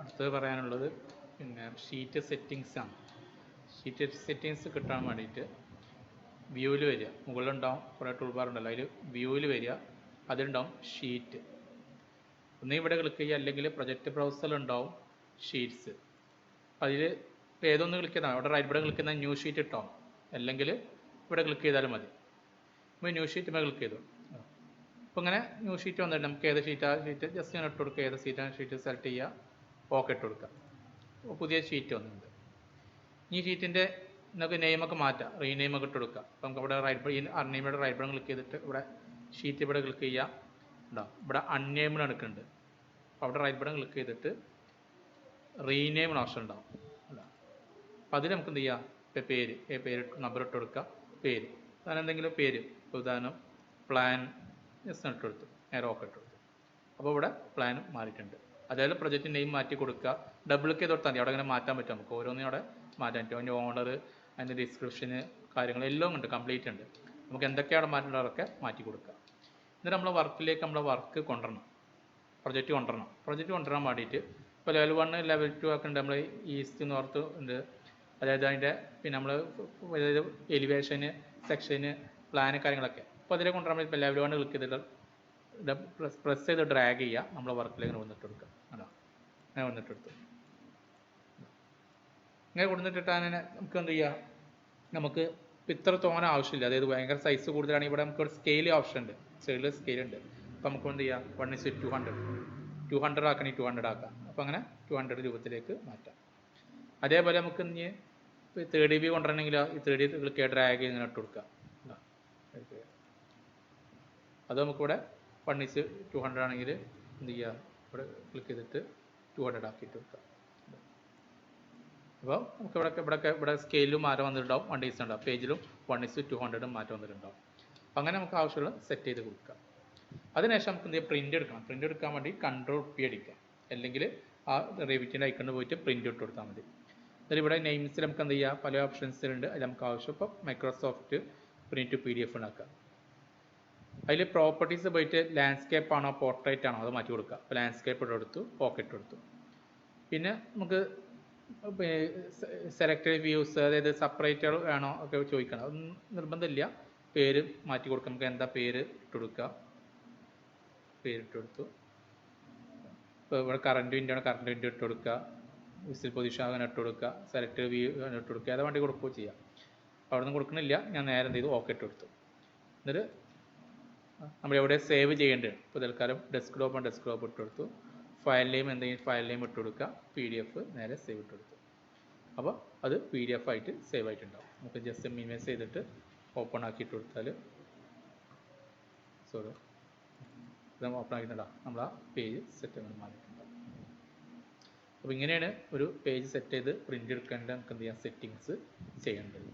അടുത്തത് പറയാനുള്ളത് പിന്നെ ഷീറ്റ് സെറ്റിങ്സ് ആണ്. ഷീറ്റ് സെറ്റിങ്സ് കിട്ടാൻ വേണ്ടിയിട്ട് വ്യൂവിൽ വരിക. മുകളിലുണ്ടാവും കുറേ ടൂൾ ബാർ ഉണ്ടല്ലോ. അതിൽ വ്യൂവിൽ വരിക. അതിലുണ്ടാവും ഷീറ്റ് ഒന്ന് ഇവിടെ ക്ലിക്ക് ചെയ്യുക. അല്ലെങ്കിൽ പ്രൊജക്റ്റ് ബ്രൗസറിൽ ഉണ്ടാവും ഷീറ്റ്സ് അതിൽ ഏതൊന്ന് ക്ലിക്ക് ചെയ്താൽ അവിടെ റൈറ്റ് ഇവിടെ ക്ലിക്ക് ചെയ്താൽ ന്യൂ ഷീറ്റ് ഇട്ടാവും അല്ലെങ്കിൽ ഇവിടെ ക്ലിക്ക് ചെയ്താലും മതി. ഇപ്പോൾ ന്യൂ ഷീറ്റ് മേൽ ക്ലിക്ക് ചെയ്തു. അപ്പോൾ ഇങ്ങനെ ന്യൂ ഷീറ്റ് വന്നിട്ട് നമുക്ക് ഏത് ഷീറ്റാ ഷീറ്റ് ജസ്റ്റ് ഇങ്ങനെ ഇട്ട് കൊടുക്കുക. ഏത് ഷീറ്റാണ് ഷീറ്റ് സെലക്ട് ചെയ്യുക. ഓക്കെ കൊടുക്കാം. പുതിയ ഷീറ്റ് വന്നിട്ടുണ്ട്. ഈ ഷീറ്റിന്റെ നമുക്ക് നെയിമൊക്കെ മാറ്റാം. റീനെയിം ഒക്കെ ഇട്ട് കൊടുക്കുക അപ്പം നമുക്ക് ഇവിടെ റൈറ്റ് ബട്ടൺ ഈ അൺനെയിമിയുടെ റൈറ്റ് ബട്ടൺ ക്ലിക്ക് ചെയ്തിട്ട് ഇവിടെ ഷീറ്റ് ഇവിടെ ക്ലിക്ക് ചെയ്യുക ഉണ്ടാവും ഇവിടെ അൺനെയിമിൽ എടുക്കുന്നുണ്ട്. അപ്പോൾ അവിടെ റൈറ്റ് ബട്ടൺ ക്ലിക്ക് ചെയ്തിട്ട് റീനെയിം ഓപ്ഷൻ ഉണ്ടാവും. അല്ല അപ്പോൾ അതിൽ നമുക്ക് എന്ത് ചെയ്യാം? ഇപ്പം പേര് ഏ പേര് നമ്പർ ഇട്ട് കൊടുക്കുക പേര്. അങ്ങനെ എന്തെങ്കിലും പേര്. ഉദാഹരണം പ്ലാൻ എസ് ഇട്ട് കൊടുത്തു. നേരെ ഓക്കെ ഇട്ട് കൊടുത്തു. അപ്പോൾ ഇവിടെ പ്ലാൻ മാറിയിട്ടുണ്ട്. അതേപോലെ പ്രൊജക്റ്റ് നെയിം മാറ്റി കൊടുക്കുക. ഡബിൾ ചെയ്ത് കൊടുത്താൽ മതി. അവിടെ അങ്ങനെ മാറ്റാൻ പറ്റും. നമുക്ക് ഓരോന്നും അവിടെ മാറ്റാൻ പറ്റും. അതിന്റെ ഓണർ അതിന്റെ ഡിസ്ക്രിപ്ഷന് കാര്യങ്ങൾ എല്ലാം ഉണ്ട്. കംപ്ലീറ്റ് ഉണ്ട്. നമുക്ക് എന്തൊക്കെയാണ് മാറ്റേണ്ടതൊക്കെ മാറ്റി കൊടുക്കുക. എന്നിട്ട് നമ്മൾ വർക്കിലേക്ക് നമ്മൾ വർക്ക് കൊണ്ടുവരണം. പ്രൊജക്റ്റ് കൊണ്ടുവരണം. പ്രൊജക്റ്റ് കൊണ്ടുവരാൻ വേണ്ടിയിട്ട് ഇപ്പോൾ ലെവൽ വൺ ലെവൽ ടു ഒക്കെ ഉണ്ട്. നമ്മൾ ഈസ്റ്റ് നോർത്ത് ഉണ്ട്. അതായത് അതിന്റെ പിന്നെ നമ്മൾ അതായത് എലിവേഷന് സെക്ഷന് പ്ലാന് കാര്യങ്ങളൊക്കെ. അപ്പോൾ അതിലേക്ക് കൊണ്ടുവരാൻ ഇപ്പോൾ ലെവൽ വൺ ക്ലിക്ക് ചെയ്തിട്ട് പ്രസ് ചെയ്ത് ഡ്രാഗ് ചെയ്യുക. നമ്മളെ വർക്കിലേക്ക് വന്നിട്ട് കൊടുക്കുക. അങ്ങനെ വന്നിട്ട് എടുത്തു ഇങ്ങനെ നമുക്ക് എന്ത് ചെയ്യാം? നമുക്ക് ഇത്ര തോന ആവശ്യമില്ല. അതായത് ഭയങ്കര സൈസ് കൂടുതലാണെങ്കിൽ ഇവിടെ നമുക്ക് ഒരു സ്കെയിൽ ഓപ്ഷൻ ഉണ്ട്. സൈഡിൽ സ്കെയിൽ ഉണ്ട്. അപ്പോൾ നമുക്ക് എന്ത് ചെയ്യാം? One is two hundred two hundred ആക്കണേ two hundred ആക്കാം. അപ്പോൾ അങ്ങനെ ടു ഹൺഡ്രഡ് രൂപത്തിലേക്ക് മാറ്റാം. അതേപോലെ നമുക്ക് ഇനി തേർഡ് ബി കൊണ്ടുവരണമെങ്കിൽ ഈ തേർഡ് ക്ലിക്ക് ഡ്രാഗ് ഇങ്ങനെ ഇട്ട് കൊടുക്കാം. അത് നമുക്കിവിടെ വൺ ഇസ് ടു ഹൺഡ്രഡ് ആണെങ്കിൽ എന്ത് ചെയ്യുക ഇവിടെ ക്ലിക്ക് ചെയ്തിട്ട് ടു ഹൺഡ്രഡ് ആക്കിയിട്ട് വെക്കുക അപ്പോൾ നമുക്ക് ഇവിടെ ഇവിടെ ഇവിടെ സ്കെയിലും മാറ്റം വന്നിട്ടുണ്ടാവും. വൺ ഡേസ് ഉണ്ടാവും പേജിലും വൺ ഇസ് ടു ഹൺഡ്രഡും മാറ്റം വന്നിട്ടുണ്ടാവും. അപ്പോൾ അങ്ങനെ നമുക്ക് ആവശ്യമുള്ള സെറ്റ് ചെയ്ത് കൊടുക്കാം. അതിനുശേഷം നമുക്ക് എന്ത് ചെയ്യാം? പ്രിന്റ് എടുക്കണം. പ്രിന്റ് എടുക്കാൻ വേണ്ടി കൺട്രോൾ പി അടിക്കാം. അല്ലെങ്കിൽ ആ റെവിറ്റിന്റെ ഐക്കണിൽ പോയിട്ട് പ്രിന്റ് ഇട്ട് കൊടുത്താൽ മതി. എന്നിട്ട് ഇവിടെ നെയിംസിൽ നമുക്ക് എന്ത് ചെയ്യാം? പല ഓപ്ഷൻസിലുണ്ട് അതിൽ നമുക്ക് ആവശ്യം. ഇപ്പോൾ Microsoft print P D F ഉണ്ടാക്കുക അതിൽ പ്രോപ്പർട്ടീസ് പോയിട്ട് ലാൻഡ്സ്കേപ്പ് ആണോ പോർട്രേറ്റ് ആണോ അത് മാറ്റി കൊടുക്കുക. അപ്പോൾ ലാൻഡ്സ്കേപ്പ് ഇട്ട് കൊടുത്തു പോക്കറ്റ് കൊടുത്തു പിന്നെ നമുക്ക് സെലക്ടഡ് വ്യൂസ് അതായത് സെപ്പറേറ്റ് വേണോ ഒക്കെ ചോദിക്കണം. അതൊന്നും നിർബന്ധമില്ല. പേര് മാറ്റി കൊടുക്കാം. നമുക്ക് എന്താ പേര് ഇട്ട് കൊടുക്കുക. പേരിട്ട് കൊടുത്തു. ഇപ്പോൾ ഇവിടെ കറണ്ട് വിൻഡോ ആണ്. കറണ്ട് വിൻഡോ ഇട്ട് കൊടുക്കുക. വിസിൽ പൊസിഷൻ അങ്ങനെ ഇട്ട് കൊടുക്കുക. സെലക്ടഡ് വ്യൂ ഇട്ട് കൊടുക്കുക. ഏതാ വേണ്ടി കൊടുക്കുകയോ ചെയ്യാം. അവിടെ നിന്ന് കൊടുക്കണില്ല. ഞാൻ നേരെ എന്ത് ചെയ്തു? ഓക്കെ ഇട്ട് കൊടുത്തു. എന്നിട്ട് നമ്മൾ എവിടെ സേവ് ചെയ്യേണ്ടത് ഇപ്പോൾ തൽക്കാലം ഡെസ്ക്ടോപ്പ് ഡെസ്ക്ടോപ്പ് ഇട്ട് കൊടുത്തു. ഫയൽ നെയിം എന്തെങ്കിലും ഫയൽ നെയിം ഇട്ട് കൊടുക്കുക. പി ഡി എഫ് നേരെ സേവ് ഇട്ട് കൊടുത്തു. അപ്പോൾ അത് പി ഡി എഫ് ആയിട്ട് സേവ് ആയിട്ടുണ്ടാവും. നമുക്ക് ജസ്റ്റ് മിനിമൈസ് ചെയ്തിട്ട് ഓപ്പൺ ആക്കിയിട്ട് കൊടുത്താൽ സോറി ഇത് ഓപ്പൺ ആക്കിയിട്ടുണ്ടാവും നമ്മൾ ആ പേജ് സെറ്റ് മാറിയിട്ടുണ്ടാവും അപ്പോൾ ഇങ്ങനെയാണ് ഒരു പേജ് സെറ്റ് ചെയ്ത് പ്രിന്റ് എടുക്കേണ്ട നമുക്ക് എന്ത് ചെയ്യാം? സെറ്റിങ്സ് ചെയ്യേണ്ടത്.